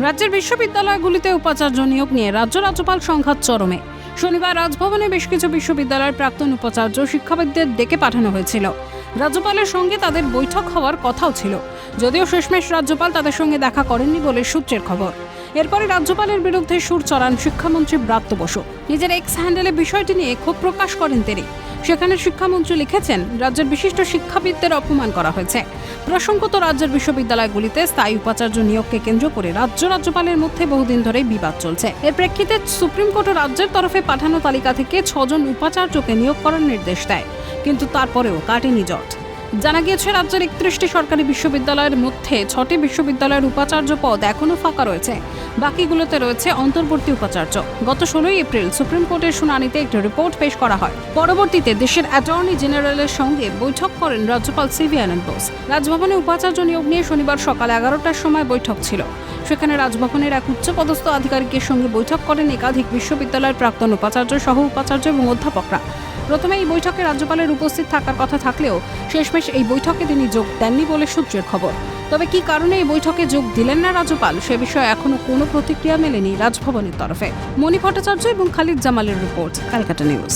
রাজ্যের বিশ্ববিদ্যালয়গুলিতে উপাচার্য নিয়োগ নিয়ে রাজ্য রাজ্যপাল সংঘাত চরমে। শনিবার রাজভবনে বেশ কিছু বিশ্ববিদ্যালয়ের প্রাক্তন উপাচার্য শিক্ষাবিদদের ডেকে পাঠানো হয়েছিল। রাজ্যপালের সঙ্গে তাদের বৈঠক হওয়ার কথাও ছিল। যদিও শেষমেশ রাজ্যপাল তাদের সঙ্গে দেখা করেননি বলে সূত্রের খবর। এরপরে রাজ্যপালের বিরুদ্ধে সুর চড়ান শিক্ষামন্ত্রী ব্রাত্য বসু। নিজের এক্স হ্যান্ডেলে বিষয়টি নিয়ে ক্ষোভ প্রকাশ করেন তিনি। সেখানে শিক্ষামন্ত্রী লিখেছেন, রাজ্যের বিশিষ্ট শিক্ষাবিদদের অপমান করা হয়েছে। প্রসঙ্গত রাজ্যের বিশ্ববিদ্যালয়গুলিতে স্থায়ী উপাচার্য নিয়োগকে কেন্দ্র করে রাজ্য রাজ্যপালের মধ্যে বহুদিন ধরেই বিবাদ চলছে। এর প্রেক্ষিতে সুপ্রিম কোর্ট রাজ্যের তরফে পাঠানো তালিকা থেকে ছজন উপাচার্যকে নিয়োগ করার নির্দেশ দেয়। কিন্তু তারপরেও কাটেনি জট। জানা গিয়েছে, রাজ্যের একত্রিশটি সরকারি বিশ্ববিদ্যালয়ের মধ্যে ছটি বিশ্ববিদ্যালয়ের উপাচার্য পদ এখনও ফাঁকা রয়েছে। বাকিগুলোতে রয়েছে অন্তর্বর্তী উপাচার্য। গত ষোলোই এপ্রিল সুপ্রিম কোর্টের শুনানিতে একটি রিপোর্ট পেশ করা হয়। পরবর্তীতে দেশের অ্যাটর্নি জেনারেলের সঙ্গে বৈঠক করেন রাজ্যপাল সিভি আনন্দ বোস। রাজভবনে উপাচার্য নিয়োগ নিয়ে শনিবার সকাল এগারোটার সময় বৈঠক ছিল। সেখানে রাজভবনের এক উচ্চপদস্থ আধিকারিকের সঙ্গে বৈঠক করেন একাধিক বিশ্ববিদ্যালয়ের প্রাক্তন উপাচার্য সহ উপাচার্য এবং অধ্যাপকরা। প্রথমে এই বৈঠকে রাজ্যপালের উপস্থিত থাকার কথা থাকলেও শেষমেশ এই বৈঠকে তিনি যোগ দেননি বলে সূত্রের খবর। তবে কি কারণে এই বৈঠকে যোগ দিলেন না রাজ্যপাল সে বিষয়ে এখনও কোনো প্রতিক্রিয়া মেলেনি রাজভবনের তরফে। মণি ভট্টাচার্য এবং খালিদ জামালের রিপোর্ট ক্যালকাটা নিউজ।